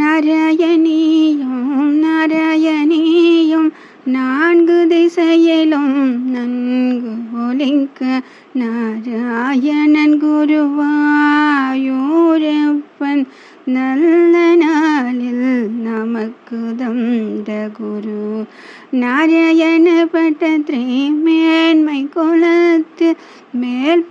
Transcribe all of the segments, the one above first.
நாராயணியும் நாராயணியும் நான்கு திசையிலும் நன்கு ஒலிக்க நாராயணன் குருவாயூரப்பன். நல்ல நாளில் நமக்கு தந்த குரு. நாராயண பட்டத்திரே மேன்மை குலத்தில் மேல்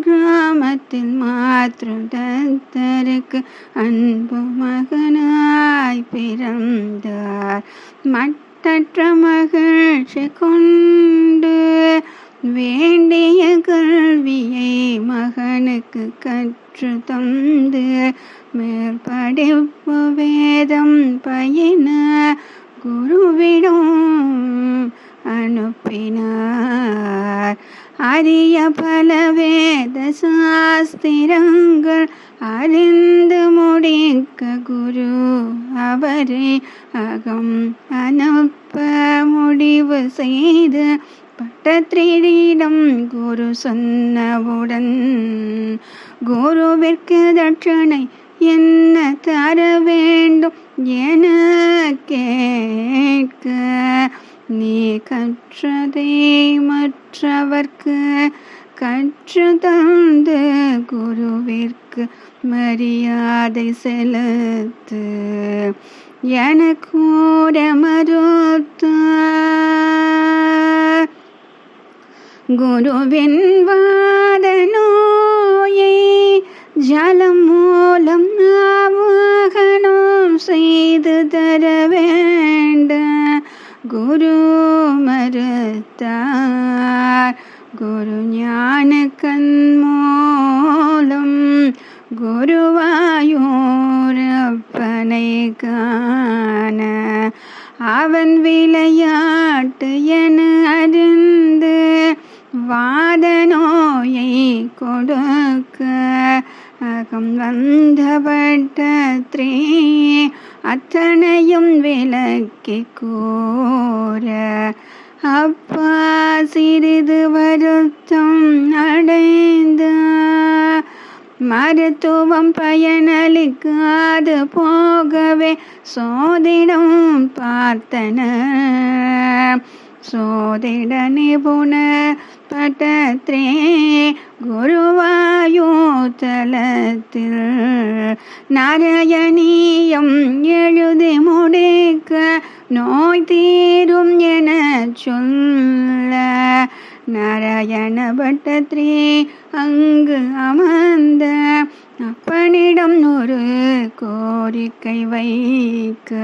கிராமத்தில் மாத்திரம் தத்தருக்கு அன்பு மகனாய் பிறந்தார். மட்டற்ற மகிழ்ச்சி கொண்டு வேண்டிய கல்வியை மகனுக்கு கற்று தந்து மேற்படிப்பு வேதம் பயின குருவிடம் அனுப்பினார். அரிய பல வேத சாஸ்திரங்கள் அறிந்து முடிக்க குரு அவரே அகம். அனுப்ப முடிவு செய்து பட்டத்திரியிடம் குரு சொன்னவுடன் குருவிற்கு தட்சணை என்ன தர வேண்டும்? என கேட்க நீ கற்றதை மற்றவர்க்கு கற்று தந்து குருவிற்கு மரியாதை செலுத்து. எனக்கூட மறுத்த குருவின் வாத நோயை ஜலம் மூலம் ஆவாகனம் செய்து மறுத்தார் குரு ஞான கண் மூலம் குருவாயூரப்பனை காண அவன் விளையாட்டு என அறிந்து வாத நோயை கொடுக்க அகம் வந்தபட்டத்ரே அத்தனையும் விலக்கி கூற அப்பா சிறிது வருத்தம் அடைந்த. மருத்துவம் பயனளிக்காது போகவே சோதிடம் பார்த்தன. சோதிட நிபுணர் பட்டத்ரே குருவாயூத்தலத்தில் நாராயணியம் எழுதி முடிக்க நோய் தீரும் என சொல்ல. நாராயண பட்டத்ரே அங்கு அமர்ந்த அப்பனிடம் ஒரு கோரிக்கை வைக்க.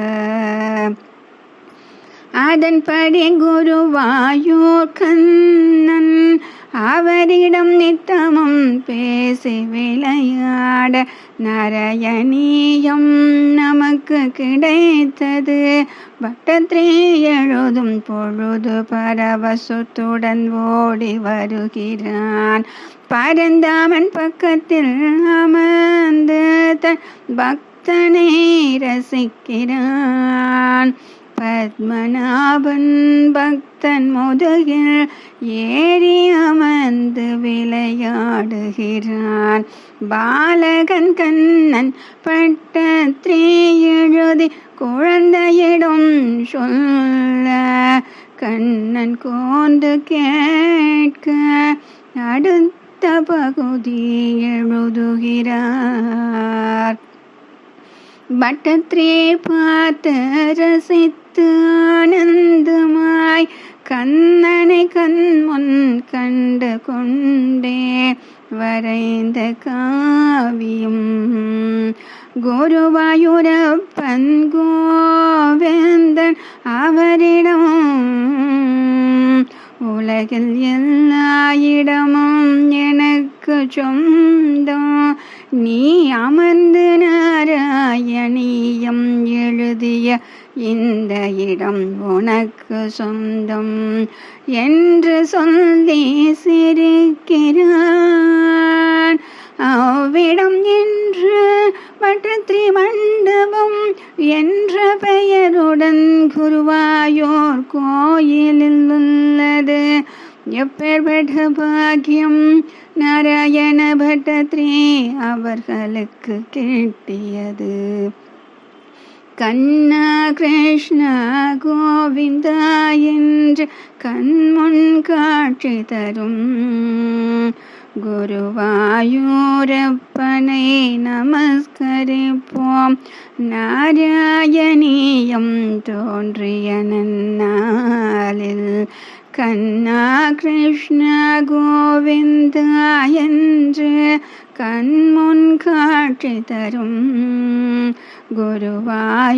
அதன்படி குருவாயூர் கண்ணன் அவரிடம் நித்தமும் பேசி விளையாட நரயணியம் நமக்கு கிடைத்தது. பட்டத்திரே எழுதும் பொழுது பரவசத்துடன் ஓடி வருகிறான். பரந்தாமன் பக்கத்தில் அமர்ந்து தன் பக்தனை ரசிக்கிறான். பத்மநாபன் பக்தன் முதுகில் ஏறி அமர்ந்து விளையாடுகிறான். பாலகன் கண்ணன் பட்டத்ரீ எழுதி குழந்தையிடம் சொல்ல கண்ணன் கோந்து கேட்க அடுத்த பகுதி எழுதுகிறார். பட்டத்திரே பார்த்து ரசித்து பார்த்து ஆனந்தமாய் கண்ணனை கண் முன் கண்டு கொண்டே வரைந்த காவியம். குருவாயூரப்பன் கோவேந்தன் அவரிடம் உலகில் எல்லா இடமும் எனக்கு சொந்தம் நீ அமர்ந்து நாராயணியம் எழுதிய இந்த இடம் உனக்கு சொந்தம் என்று சொல்லி சிரிக்கிறான். அவ்விடம் என்று பட்டத்ரி மண்டபம் என்ற பெயருடன் குருவாயோர் கோயிலில் உள்ளது எப்பேற்பட்ட பாக்கியம்? நாராயண பட்டத்ரி அவர்களுக்கு கிட்டியது. கண்ணா கிருஷ்ணா கோவிந்தா என்று கண்முன் காட்சி தரும். குருவாயூரப்பனை நமஸ்கரிப்போம். நாராயணியம் தோன்றிய நன்னாளில் கண்ணா கிருஷ்ண கோவிந்தா என்று கண்முன் காட்சி தரும். குருவாயூரப்பனை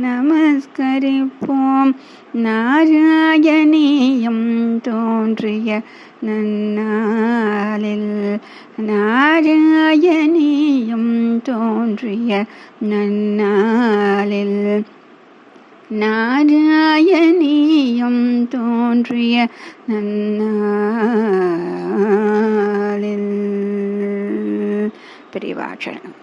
நமஸ்கரிப்போம் நாராயணியம் தோன்றிய நன்னாளில் நாராயணியம் தோன்றிய நன்னாளில் நாராயணியம் தோன்றிய நன்னாளில் பெரியவாச்சனம்